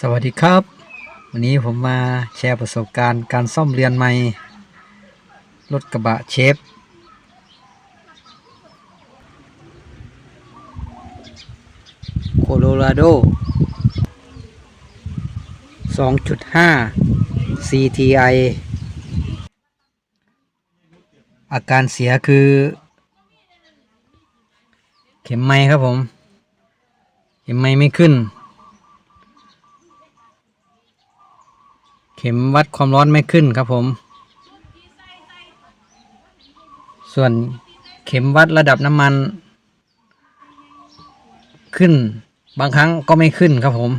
สวัสดีครับ วันนี้ผมมาแชร์ประสบการณ์การซ่อมเรือนใหม่รถกระบะเชฟ โคโลราโด 2.5 CTI อาการเสียคือ เข็มไม้ครับผม เข็มไม้ไม่ขึ้น เข็มวัดความร้อนไม่ขึ้นครับผม ส่วนเข็มวัดระดับน้ำมัน ขึ้น บางครั้งก็ไม่ขึ้นครับผม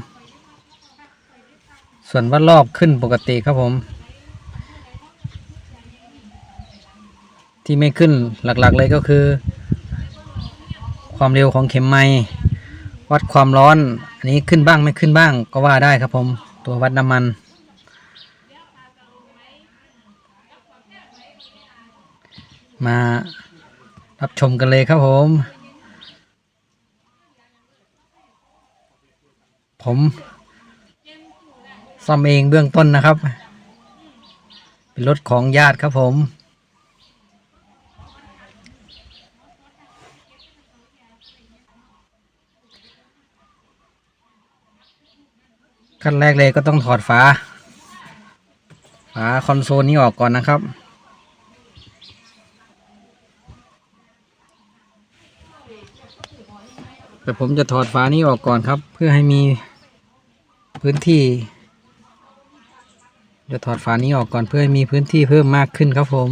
ส่วนวัดรอบขึ้นปกติครับผม ที่ไม่ขึ้นหลักๆเลยก็คือ ความเร็วของเข็มไม้วัดความร้อน อันนี้ขึ้นบ้างไม่ขึ้นบ้างก็ว่าได้ครับผม ตัววัดน้ำมัน มารับชมกันเลยครับผม ผมซ่อมเองเบื้องต้นนะครับ เป็นรถของญาติครับผมขั้นแรกเลยก็ต้องถอดฝาฝาคอนโซลนี้ออกก่อนนะครับ แต่ผมจะถอดฝานี้ออกก่อนครับ เพื่อให้มีพื้นที่ จะถอดฝานี้ออกก่อนเพื่อให้มีพื้นที่เพิ่มมากขึ้นครับผม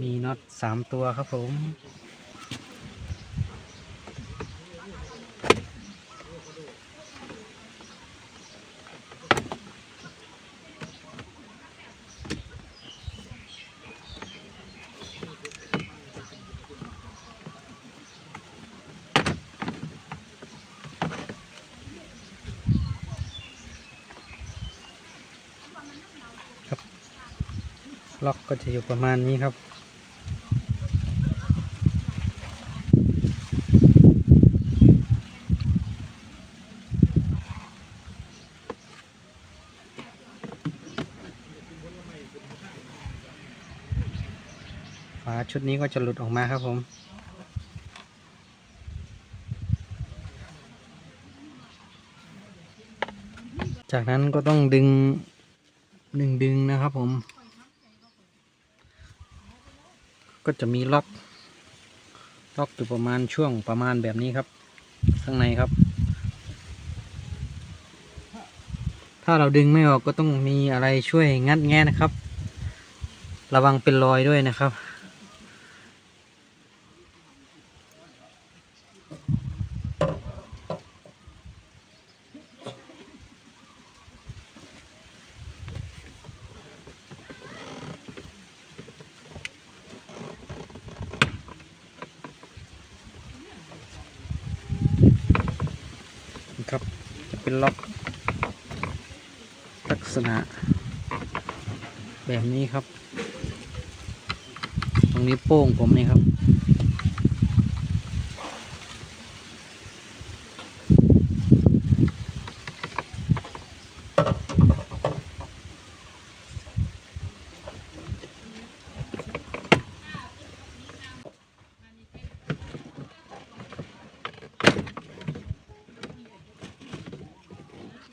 มีน็อตสามตัวครับผม ล็อกก็จะอยู่ประมาณนี้ครับ ชุดนี้ก็จะหลุดออกมาครับผม จากนั้นก็ต้องดึงหนึ่งดึงนะครับผม ก็จะมีล็อก ล็อกอยู่ประมาณช่วงประมาณแบบนี้ครับ ข้างในครับ ถ้าเราดึงไม่ออกก็ต้องมีอะไรช่วยงัดแงะนะครับ ระวังเป็นรอยด้วยนะครับจะ เป็นล็อก ลักษณะ แบบนี้ครับ ตรงนี้โป้งผมนี่ครับ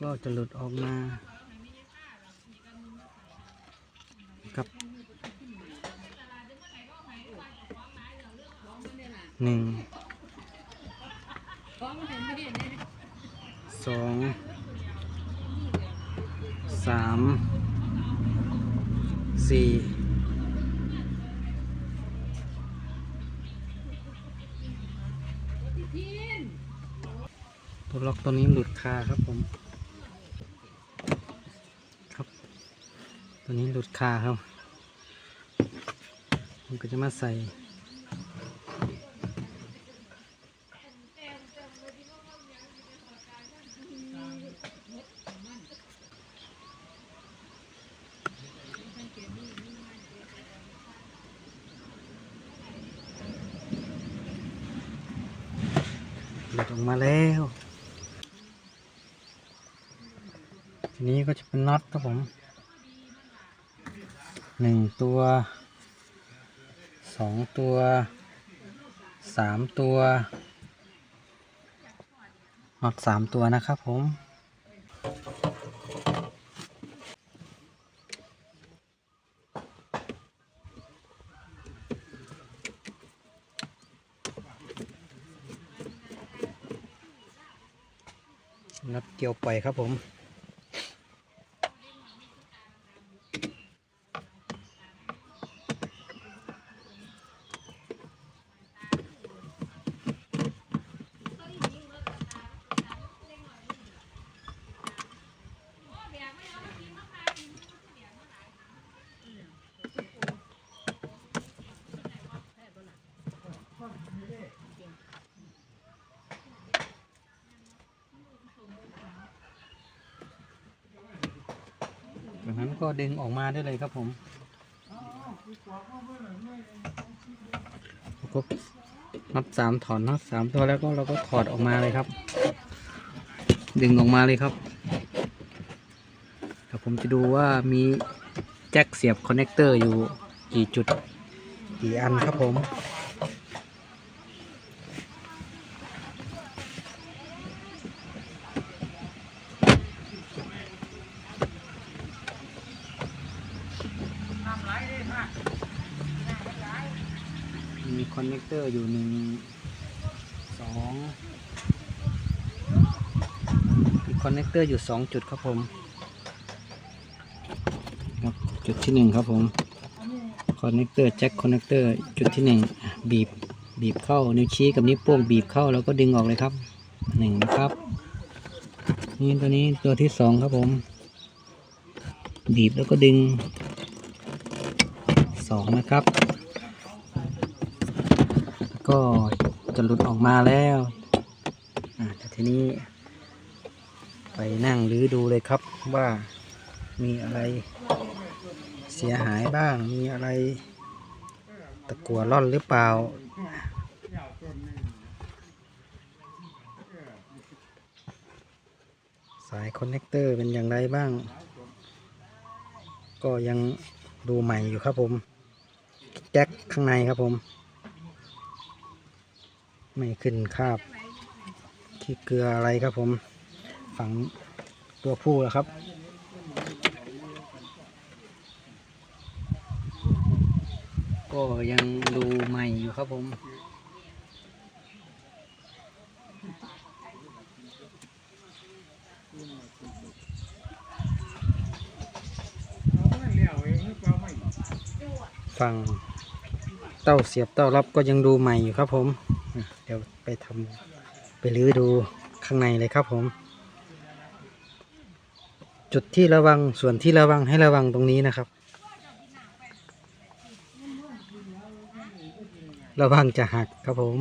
ก็จะหลุดออกมาครับหนึ่งสองสามสี่ตัวล็อกตัวนี้หลุดคาครับผม ตัวนี้หลุดคาครับผมก็จะมาใส่หลุดออกมาแล้วทีนี้ก็จะเป็นน็อตครับผม หนึ่งตัวสองตัวสามตัวน็อตสามตัวนะครับผมน็อตเกี่ยวปล่อยครับผม ก็ดึงออกมาได้เลยครับผมก็น็อตสามถอนน็อตสามตัวแล้วก็เราก็ถอดออกมาเลยครับ ดึงออกมาเลยครับเดี๋ยวผมจะดูว่ามีแจ็คเสียบคอนเนคเตอร์อยู่กี่จุดกี่อันครับผม มี คอนเนคเตอร์อยู่หนึ่งสองมีคอนเนคเตอร์อยู่สองจุดครับผมครับจุดที่หนึ่งครับผมคอนเนคเตอร์แจ็คคอนเนคเตอร์จุดที่หนึ่งบีบบีบเข้านิ้วชี้กับนิ้วโป้งบีบเข้าแล้วก็ดึงออกเลยครับหนึ่งนะครับนี่ตัวนี้ตัวที่สองครับผม บีบแล้วก็ดึงสองนะครับ ก็จะหลุดออกมาแล้วอ่าทีนี้ ไปนั่งรื้อดูเลยครับว่ามีอะไรเสียหายบ้าง มีอะไรตะกัวร่อนหรือเปล่า สายคอนเนคเตอร์เป็นอย่างไรบ้าง ก็ยังดูใหม่อยู่ครับผม แจ็คข้างในครับผม ไม่ขึ้นคาบขี้เกลืออะไรครับผม ฝังตัวผู้แล้วครับ ก็ยังดูใหม่อยู่ครับผมฝั่งเต้าเสียบเต้ารับก็ยังดูใหม่อยู่ครับผม เดี๋ยวไปทำไปรื้อดูข้างในเลยครับผม จุดที่ระวังส่วนที่ระวังให้ระวังตรงนี้นะครับ ระวังจะหักครับผม